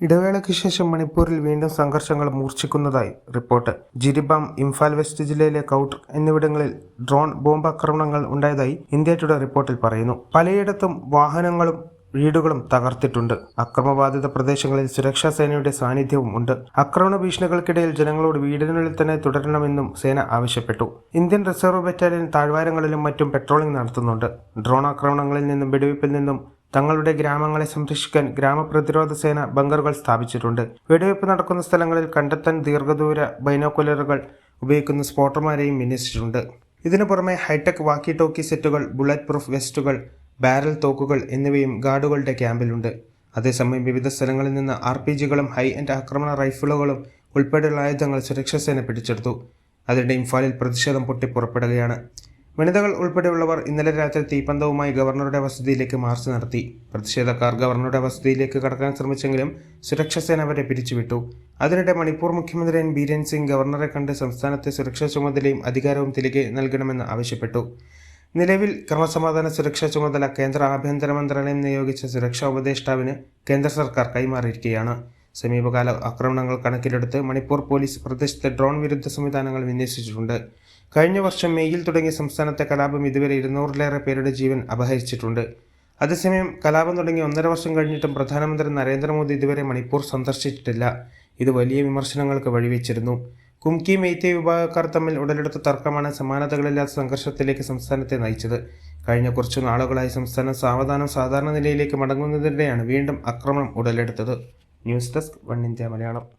ഇടവേളയ്ക്ക് ശേഷം മണിപ്പൂരിൽ വീണ്ടും സംഘർഷങ്ങൾ മൂർച്ഛിക്കുന്നതായി റിപ്പോർട്ട്. ജിരിബാം ഇംഫാൽ വെസ്റ്റ് ജില്ലയിലെ കൗട്ടർ എന്നിവിടങ്ങളിൽ ഡ്രോൺ ബോംബ് ആക്രമണങ്ങൾ ഉണ്ടായതായി ഇന്ത്യ ടുഡേ റിപ്പോർട്ടിൽ പറയുന്നു. പലയിടത്തും വാഹനങ്ങളും വീടുകളും തകർത്തിട്ടുണ്ട്. അക്രമബാധിത പ്രദേശങ്ങളിൽ സുരക്ഷാ സേനയുടെ സാന്നിധ്യവും ഉണ്ട്. ആക്രമണ ഭീഷണികൾക്കിടയിൽ ജനങ്ങളോട് വീടിനുള്ളിൽ തന്നെ തുടരണമെന്നും സേന ആവശ്യപ്പെട്ടു. ഇന്ത്യൻ റിസർവ് ബറ്റാലിയൻ താഴ്വാരങ്ങളിലും മറ്റും പെട്രോളിംഗ് നടത്തുന്നുണ്ട്. ഡ്രോൺ ആക്രമണങ്ങളിൽ നിന്നും വെടിവയ്പിൽ നിന്നും തങ്ങളുടെ ഗ്രാമങ്ങളെ സംരക്ഷിക്കാൻ ഗ്രാമപ്രതിരോധ സേന ബങ്കറുകൾ സ്ഥാപിച്ചിട്ടുണ്ട്. വെടിവയ്പ് നടക്കുന്ന സ്ഥലങ്ങളിൽ കണ്ടെത്താൻ ദീർഘദൂര ബൈനോക്കുലറുകൾ ഉപയോഗിക്കുന്ന സ്പോട്ടർമാരെയും വിന്യസിച്ചിട്ടുണ്ട് ഇതിനു പുറമെ ഹൈടെക് വാക്കി ടോക്കി സെറ്റുകൾ ബുള്ളറ്റ് പ്രൂഫ് വെസ്റ്റുകൾ ബാരൽ തോക്കുകൾ എന്നിവയും ഗാർഡുകളുടെ ക്യാമ്പിലുണ്ട്. അതേസമയം വിവിധ സ്ഥലങ്ങളിൽ നിന്ന് ആർ പി ജികളും ഹൈ എൻഡ് ആക്രമണ റൈഫിളുകളും ഉൾപ്പെടെയുള്ള ആയുധങ്ങൾ സുരക്ഷാസേന പിടിച്ചെടുത്തു. അതിനിടെ ഇംഫാലിൽ പ്രതിഷേധം പൊട്ടി പുറപ്പെടുകയാണ് വനിതകൾ ഉൾപ്പെടെയുള്ളവർ ഇന്നലെ രാത്രി തീപ്പന്തവുമായി ഗവർണറുടെ വസതിയിലേക്ക് മാർച്ച് നടത്തി. പ്രതിഷേധക്കാർ ഗവർണറുടെ വസതിയിലേക്ക് കടക്കാൻ ശ്രമിച്ചെങ്കിലും സുരക്ഷാസേന അവരെ പിരിച്ചുവിട്ടു. അതിനിടെ മണിപ്പൂർ മുഖ്യമന്ത്രി എൻ. ബീരൻ സിംഗ് ഗവർണറെ കണ്ട് സംസ്ഥാനത്തെ സുരക്ഷാ ചുമതലയും അധികാരവും തിരികെ നൽകണമെന്ന് ആവശ്യപ്പെട്ടു. നിലവിൽ ക്രമസമാധാന സുരക്ഷാ ചുമതല കേന്ദ്ര ആഭ്യന്തര മന്ത്രാലയം നിയോഗിച്ച സുരക്ഷാ ഉപദേഷ്ടാവിന് കേന്ദ്ര സർക്കാർ കൈമാറിയിരിക്കുകയാണ്. സമീപകാല ആക്രമണങ്ങൾ കണക്കിലെടുത്ത് മണിപ്പൂർ പോലീസ് പ്രദേശത്ത് ഡ്രോൺ വിരുദ്ധ സംവിധാനങ്ങൾ വിന്യസിച്ചിട്ടുണ്ട്. കഴിഞ്ഞ വർഷം മെയ്യിൽ തുടങ്ങിയ സംസ്ഥാനത്തെ കലാപം ഇതുവരെ ഇരുന്നൂറിലേറെ പേരുടെ ജീവൻ അപഹരിച്ചിട്ടുണ്ട്. അതേസമയം കലാപം തുടങ്ങി ഒന്നര വർഷം കഴിഞ്ഞിട്ടും പ്രധാനമന്ത്രി നരേന്ദ്രമോദി ഇതുവരെ മണിപ്പൂർ സന്ദർശിച്ചിട്ടില്ല. ഇത് വലിയ വിമർശനങ്ങൾക്ക് വഴിവെച്ചിരുന്നു. കുംകി മെയ്ത്തെ വിഭാഗക്കാർ തമ്മിൽ ഉടലെടുത്ത തർക്കമാണ് സമാനതകളില്ലാത്ത സംഘർഷത്തിലേക്ക് സംസ്ഥാനത്തെ നയിച്ചത്. കഴിഞ്ഞ കുറച്ചു നാളുകളായി സംസ്ഥാനം സാവധാനം സാധാരണ നിലയിലേക്ക് മടങ്ങുന്നതിനിടെയാണ് വീണ്ടും ആക്രമണം ഉടലെടുത്തത്. News desk one India Malayalam.